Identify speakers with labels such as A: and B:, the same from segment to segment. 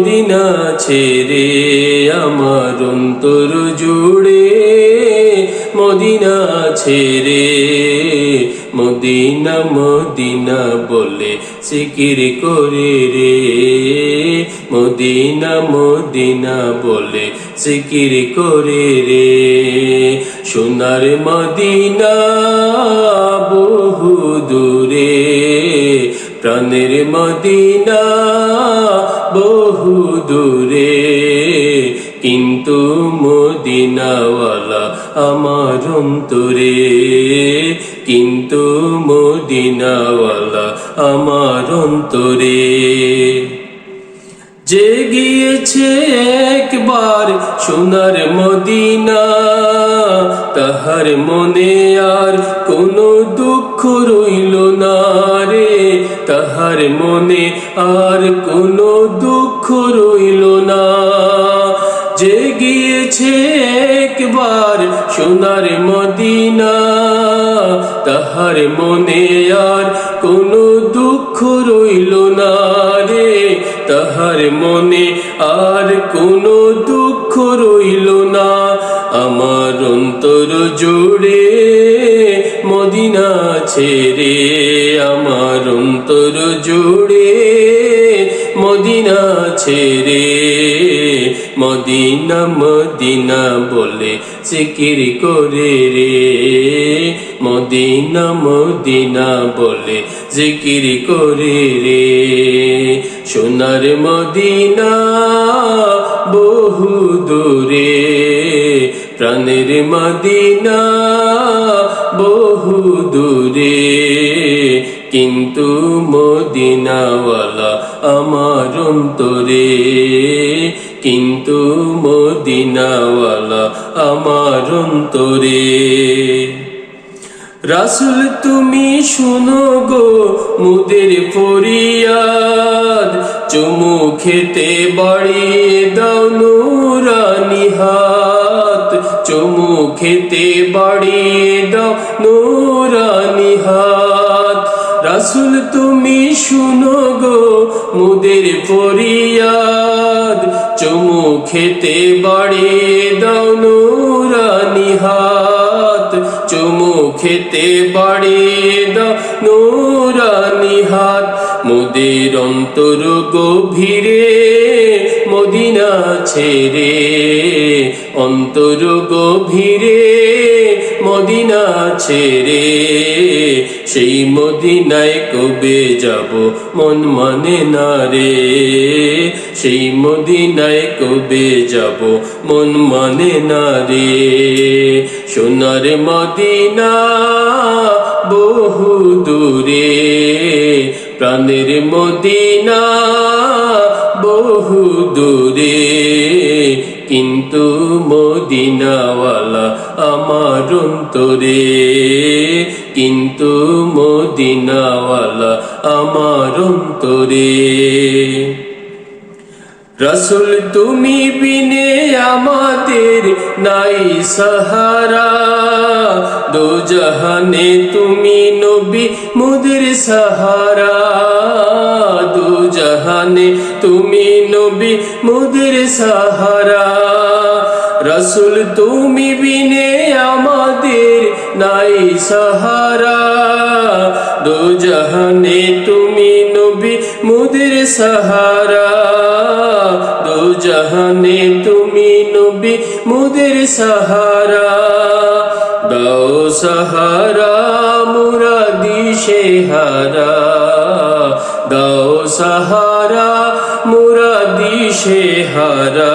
A: Medina ছেড়ে আমার অন্তর জুড়ে, মদিনা ছেড়ে, মদিনা মদিনা বলে সিকির করে রে, মদিনা মদিনা বলে সিকির করে রে। সোনার মদিনা বহু দূরে, প্রাণের মদিনা বহু দূরে কিন্তু মদিনাওয়ালা আমার অন্তরে। কিন্তু মদিনাওয়ালা আমার অন্তরে। যে গিয়েছে একবার সোনার মদিনা, তাহার মনে আর কোনো দুঃখ রইল কোনো দুঃখ রইল না। যে গিয়েছে একবার সোনার মদিনা। তাহার মনে আর কোনো দুঃখ রইল না রে। তাহার মনে আর কোনো দুঃখ রইল না। আমার অন্তর জুড়ে মদিনা ছেড়ে, আমার অন্তর জুড়ে মদিনা ছেড়ে মদিনা মদিনা বলে সিকির করে রে। মদিনা মদিনা বলে জিকির করে রে। সোনার মদিনা বহু দূরে, প্রাণের মদিনা বহু দূরে। কিন্তু মদিনাওয়ালা আমার অন্তরে। কিন্তু মদিনাওয়ালা আমার অন্তরে। রাসুল তুমি শুনো গো মুদের ফরিয়াদ। চুমু খেতে বাড়িয়ে দাও নুরানি হাত। চুমু খেতে বাড়িয়ে দাও হাত রাসুল তুমি শুনো গো মুদের ফরিয়াদ। চুমু খেতে বাড়িয়ে দাও নুরানি হাত। চুমু খেতে বাড়িয়ে দাও নুরানি হাত। মুদের অন্তর গভীরে মদিনা ছেড়ে। অন্তর গভীরে মদিনা ছেড়ে। সেই মদিনায় কবে যাব? মন মানে না রে। সেই মদিনায় কবে যাব? মন মানে না রে। সোনার মদিনা বহু দূরে, প্রাণের মদিনা বহু দূরে। কিন্তু মদিনাওয়ালা আমার অন্তরে। কিন্তু মদিনাওয়ালা আমার অন্তরে। রসুল, তুমি বিনে আমাদের নাই সাহারা। দো জাহানে তুমি নবী মুদির সাহারা। দো জাহানে তুমি নবী মুদির সাহারা। রসুল তুমি বিনে আমাদের নাই সাহারা। দো জাহানে তুমি নবী মুদের সাহারা। দো জাহানে তুমি নবী মুদের সাহারা। দাও সাহারা মুরাদি শেহারা। দাও সাহারা, মুরাদি শেহারা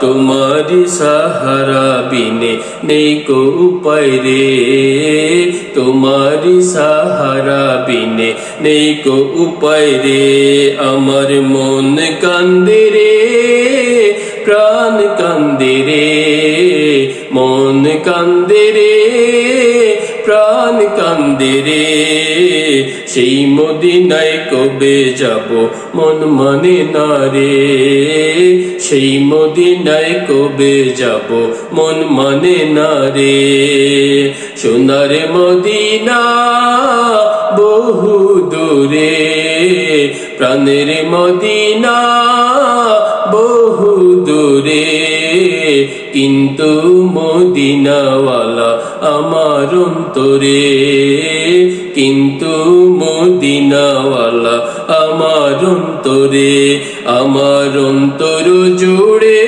A: তোমারি সাহারা বিনে নেই কো উপায় রে। তোমারি সাহারা বিনে নেই কো উপায় রে। আমার মন কান্দে রে, প্রাণ কান্দে রে। মন কান্দে রে, প্রাণ কান্দে রে। সেই মদিনায় কবে যাব? মন মানে না রে। সেই মদিনায় কবে যাব? মন মানে না রে। সোনার মদিনা বহু দূরে। প্রাণের মদিনা বহু দূরে। কিন্তু মদিনাওয়ালা আমার অন্তরে। কিন্তু অন্তরে, আমার অন্তর জুড়ে,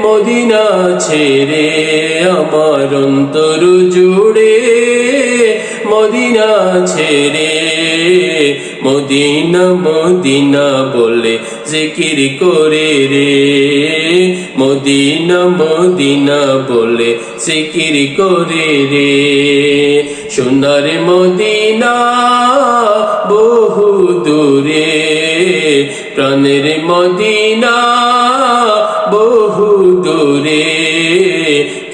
A: মদিনা ছেড়ে, আমার অন্তর জুড়ে, মদিনা ছেড়ে, মদিনা মদিনা বলে জিকির করে রে। মদিনা মদিনা বলে জিকির করে রে। সোনার মদিনা বহু